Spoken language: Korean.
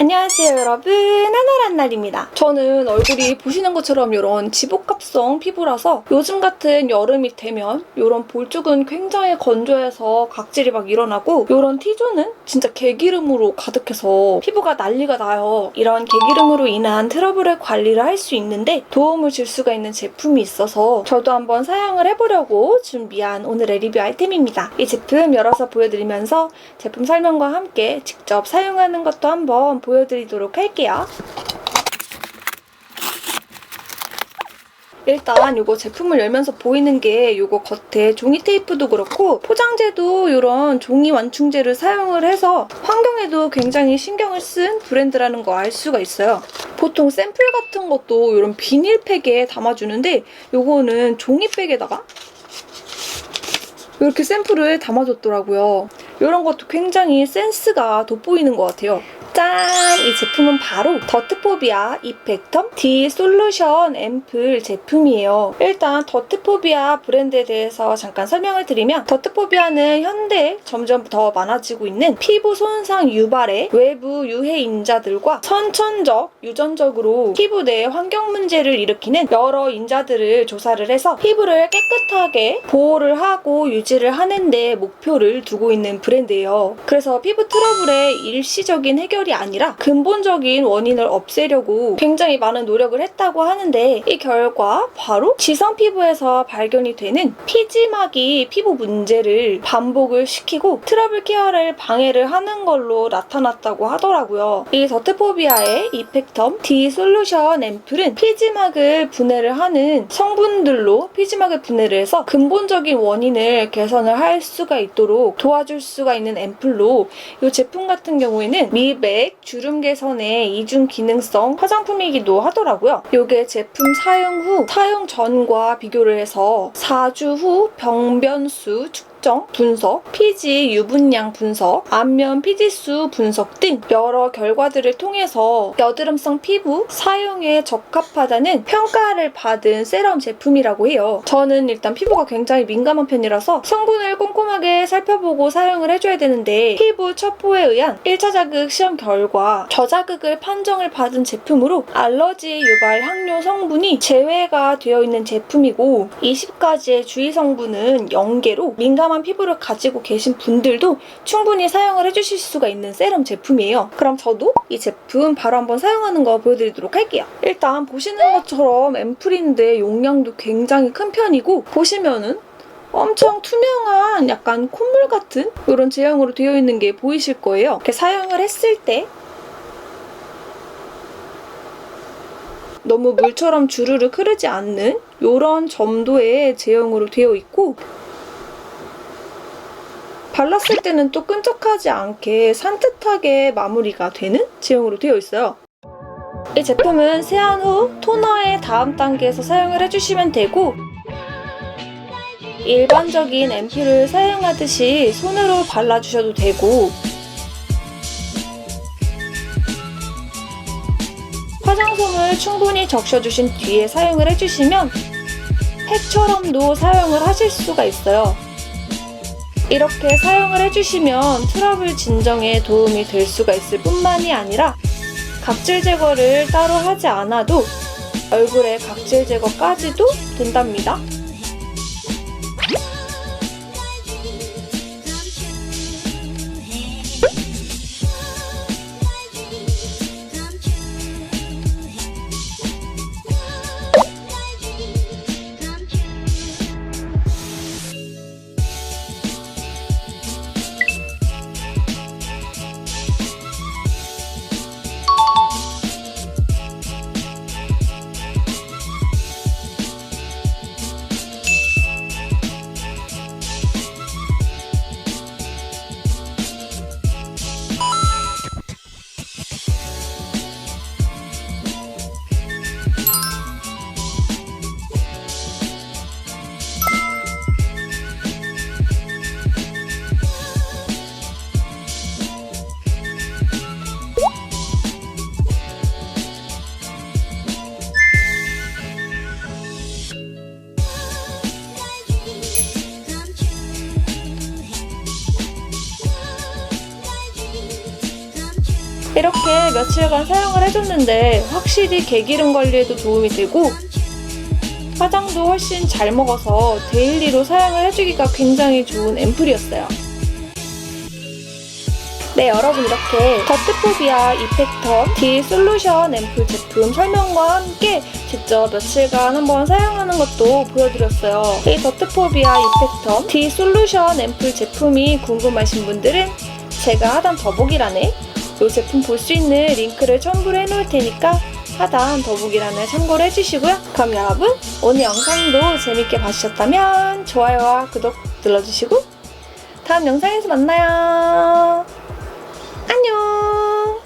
안녕하세요 여러분. 하나란 날입니다. 저는 얼굴이 보시는 것처럼 이런 지복합성 피부라서 요즘 같은 여름이 되면 이런 볼 쪽은 굉장히 건조해서 각질이 막 일어나고 이런 T존은 진짜 개기름으로 가득해서 피부가 난리가 나요. 이런 개기름으로 인한 트러블을 관리를 할 수 있는데 도움을 줄 수가 있는 제품이 있어서 저도 한번 사용을 해보려고 준비한 오늘의 리뷰 아이템입니다. 이 제품 열어서 보여드리면서 제품 설명과 함께 직접 사용하는 것도 한번 보여드 리도록 할게요. 일단 이거 제품을 열면서 보이는 게 이거 겉에 종이 테이프도 그렇고 포장재도 이런 종이 완충제를 사용을 해서 환경에도 굉장히 신경을 쓴 브랜드라는 거 알 수가 있어요. 보통 샘플 같은 것도 이런 비닐팩에 담아주는데 이거는 종이백에다가 이렇게 샘플을 담아줬더라고요. 이런 것도 굉장히 센스가 돋보이는 것 같아요. 짠! 이 제품은 바로 더트포비아 이펙텀 디 솔루션 앰플 제품이에요. 일단 더트포비아 브랜드에 대해서 잠깐 설명을 드리면 더트포비아는 현대에 점점 더 많아지고 있는 피부 손상 유발의 외부 유해 인자들과 선천적, 유전적으로 피부 내 환경 문제를 일으키는 여러 인자들을 조사를 해서 피부를 깨끗하게 보호를 하고 유지를 하는 데 목표를 두고 있는 브랜드 예요. 그래서 피부 트러블의 일시적인 해결이 아니라 근본적인 원인을 없애려고 굉장히 많은 노력을 했다고 하는데 이 결과 바로 지성 피부에서 발견이 되는 피지막이 피부 문제를 반복을 시키고 트러블 케어를 방해를 하는 걸로 나타났다고 하더라고요. 이 더트포비아의 이펙텀 디 솔루션 앰플은 피지막을 분해를 하는 성분들로 피지막을 분해를 해서 근본적인 원인을 개선을 할 수가 있도록 도와줄 수가 있는 앰플로 이 제품 같은 경우에는 미백, 주름 개선의 이중 기능성 화장품이기도 하더라고요. 이게 제품 사용 후, 사용 전과 비교를 해서 4주 후 병변수 측정 분석, 피지 유분량 분석, 안면 피지수 분석 등 여러 결과들을 통해서 여드름성 피부 사용에 적합하다는 평가를 받은 세럼 제품이라고 해요. 저는 일단 피부가 굉장히 민감한 편이라서 성분을 꼼꼼하게 살펴보고 사용을 해줘야 되는데 피부 첩보에 의한 1차 자극 시험 결과 저자극을 판정을 받은 제품으로 알러지 유발 향료 성분이 제외가 되어 있는 제품이고 20가지의 주의 성분은 0개로 민감 한 피부를 가지고 계신 분들도 충분히 사용을 해주실 수가 있는 세럼 제품이에요. 그럼 저도 이 제품 바로 한번 사용하는 거 보여드리도록 할게요. 일단 보시는 것처럼 앰플인데 용량도 굉장히 큰 편이고 보시면은 엄청 투명한 약간 콧물 같은 이런 제형으로 되어 있는 게 보이실 거예요. 이렇게 사용을 했을 때 너무 물처럼 주르르 흐르지 않는 이런 점도의 제형으로 되어 있고 발랐을 때는 또 끈적하지 않게 산뜻하게 마무리가 되는 제형으로 되어 있어요. 이 제품은 세안 후 토너의 다음 단계에서 사용을 해주시면 되고 일반적인 앰플을 사용하듯이 손으로 발라주셔도 되고 화장솜을 충분히 적셔주신 뒤에 사용을 해주시면 팩처럼도 사용을 하실 수가 있어요. 이렇게 사용을 해주시면 트러블 진정에 도움이 될 수가 있을 뿐만이 아니라 각질 제거를 따로 하지 않아도 얼굴에 각질 제거까지도 된답니다. 이렇게 며칠간 사용을 해줬는데 확실히 개기름 관리에도 도움이 되고 화장도 훨씬 잘 먹어서 데일리로 사용을 해주기가 굉장히 좋은 앰플이었어요. 네, 여러분 이렇게 더트포비아 이펙터 D 솔루션 앰플 제품 설명과 함께 직접 며칠간 한번 사용하는 것도 보여드렸어요. 이 더트포비아 이펙터 D 솔루션 앰플 제품이 궁금하신 분들은 제가 하단 더보기란에 이 제품 볼 수 있는 링크를 첨부를 해놓을 테니까 하단 더보기란을 참고를 해주시고요. 그럼 여러분 오늘 영상도 재밌게 봐주셨다면 좋아요와 구독 눌러주시고 다음 영상에서 만나요. 안녕.